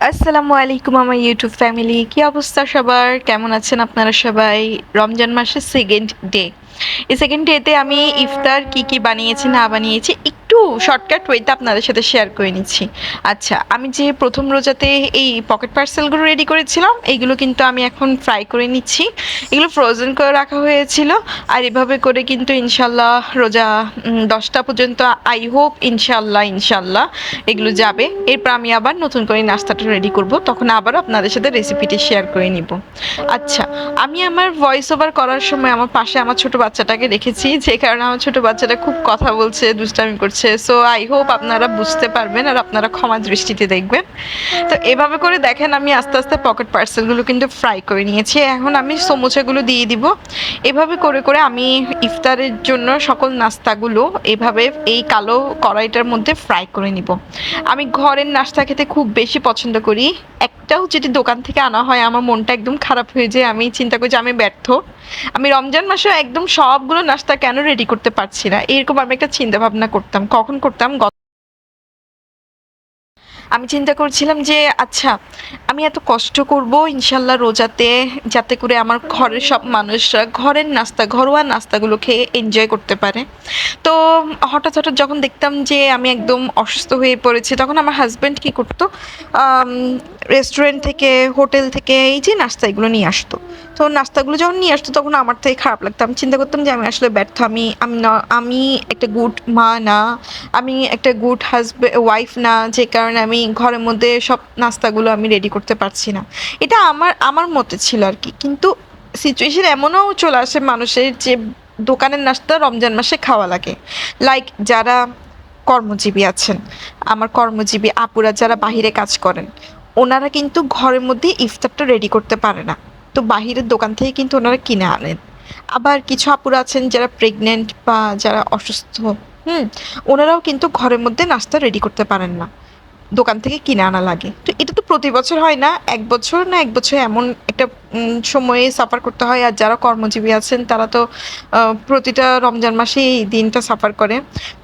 আসসালামু আলাইকুম আমার ইউটিউব ফ্যামিলি কি অবস্থা সবার? কেমন আছেন আপনারা সবাই? রমজান মাসের সেকেন্ড ডে এই সেকেন্ড ডেতে আমি ইফতার কি কি বানিয়েছি না বানিয়েছি একটু শর্টকাট ওয়েতে আপনাদের সাথে শেয়ার করে নিচ্ছি। আচ্ছা আমি যে প্রথম রোজাতে এই পকেট পার্সেলগুলো রেডি করেছিলাম এইগুলো কিন্তু আমি এখন ফ্রাই করে নিচ্ছি। এগুলো ফ্রোজেন করে রাখা হয়েছিল আর এভাবে করে কিন্তু ইনশাল্লাহ রোজা দশটা পর্যন্ত আই হোপ ইনশাল্লাহ ইনশাল্লাহ এগুলো যাবে। এরপর আমি আবার নতুন করে নাস্তাটা রেডি করব তখন আবারও আপনাদের সাথে রেসিপিটি শেয়ার করে নিব। আচ্ছা আমি আমার ভয়েস ওভার করার সময় আমার পাশে আমার ছোট বাচ্চাটাকে রেখেছি যে কারণে আমার ছোট বাচ্চাটা খুব কথা বলছে, দুষ্টামি করছে। সো আই হোপ আপনারা বুঝতে পারবেন আর আপনারা ক্ষমা দৃষ্টিতে দেখবেন। তো এভাবে করে দেখেন, আমি আস্তে আস্তে পকেট পার্সেলগুলো কিন্তু ফ্রাই করে নিয়েছি। এখন আমি সমোসাগুলো দিয়ে দিব। এভাবে করে করে আমি ইফতারের জন্য সকল নাস্তাগুলো এভাবে এই কালো কড়াইটার মধ্যে ফ্রাই করে নিব। আমি ঘরের নাস্তা খেতে খুব বেশি পছন্দ করি। একটাও যদি দোকান থেকে আনা হয়, আমার মনটা একদম খারাপ হয়ে যায়। আমি চিন্তা করি যে আমি ব্যর্থ। আমি রমজান মাসেও একদম সবগুলো নাস্তা কেন রেডি করতে পারছি না? এরকম আমি একটা চিন্তা ভাবনা করতাম। কখন করতাম? আমি চিন্তা করছিলাম যে আচ্ছা আমি এত কষ্ট করব ইনশাল্লাহ রোজাতে যাতে করে আমার ঘরের সব মানুষরা ঘরের নাস্তা, ঘরোয়া নাস্তাগুলো খেয়ে এনজয় করতে পারে। তো হঠাৎ হঠাৎ যখন দেখতাম যে, আমি একদম অসুস্থ হয়ে পড়েছি, তখন আমার হাজব্যান্ড কী করতো? রেস্টুরেন্ট থেকে হোটেল থেকে এই যে নাস্তা এগুলো নিয়ে আসতো। তো নাস্তাগুলো যখন নিয়ে আসতো, তখন আমার থেকে খারাপ লাগতো। আমি চিন্তা করতাম যে, আমি আসলে ব্যর্থ। আমি আমি না, আমি একটা গুড মা না। আমি একটা গুড হাজব্যান্ড ওয়াইফ না। যে কারণে আমি ঘরের মধ্যে সব নাস্তাগুলো আমি রেডি করতে পারছি না। এটা আমার আমার মতে ছিল আর কি। কিন্তু সিচুয়েশন এমনও চলে আসে মানুষের যে দোকানের নাস্তা রমজান মাসে খাওয়া লাগে। লাইক যারা কর্মজীবী আছেন, আমার কর্মজীবী আপুরা যারা বাহিরে কাজ করেন, ওনারা কিন্তু ঘরের মধ্যে ইফতারটা রেডি করতে পারে না। তো বাহিরের দোকান থেকে কিন্তু ওনারা কিনে আনেন। আবার কিছু আপুরা আছেন যারা প্রেগনেন্ট বা যারা অসুস্থ, হুম, ওনারাও কিন্তু ঘরের মধ্যে নাস্তা রেডি করতে পারেন না। দোকান থেকে কিনে আনা লাগে। তো এটা তো প্রতি বছর হয় না, এক বছর না এক বছর এমন একটা সময়ে সাফার করতে হয়। আর যারা কর্মজীবী আছেন, তারা তো প্রতিটা রমজান মাসে এই দিনটা সাফার করে।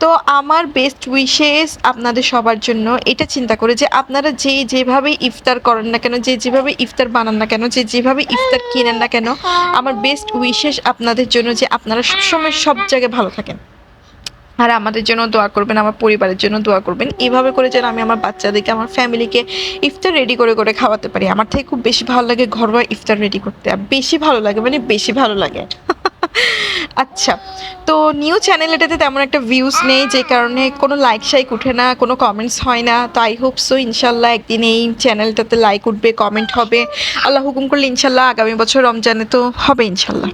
তো আমার বেস্ট উইশেস আপনাদের সবার জন্য, এটা চিন্তা করে যে আপনারা যে যেভাবে ইফতার করেন না কেন, যে যেভাবে ইফতার বানান না কেন, যে যেভাবে ইফতার কিনেন না কেন, আমার বেস্ট উইশেস আপনাদের জন্য যে আপনারা সবসময় সব জায়গায় ভালো থাকেন। আর আমাদের জন্য দোয়া করবেন, আমার পরিবারের জন্য দোয়া করবেন। এইভাবে করে যেন আমি আমার বাচ্চাদেরকে, আমার ফ্যামিলিকে ইফতার রেডি করে করে খাওয়াতে পারি। আমার থেকে খুব বেশি ভালো লাগে ঘরোয়া ইফতার রেডি করতে। আর বেশি ভালো লাগে মানে বেশি ভালো লাগে। আচ্ছা তো নিউ চ্যানেল এটাতে তেমন একটা ভিউজ নেই, যে কারণে কোনো লাইক শাইক উঠে না, কোনো কমেন্টস হয় না। তো আই হোপ সো ইনশাল্লাহ একদিন এই চ্যানেলটাতে লাইক উঠবে কমেন্ট হবে। আল্লাহ হুকুম করলে ইনশাল্লাহ আগামী বছর রমজানে তো হবে ইনশাল্লাহ।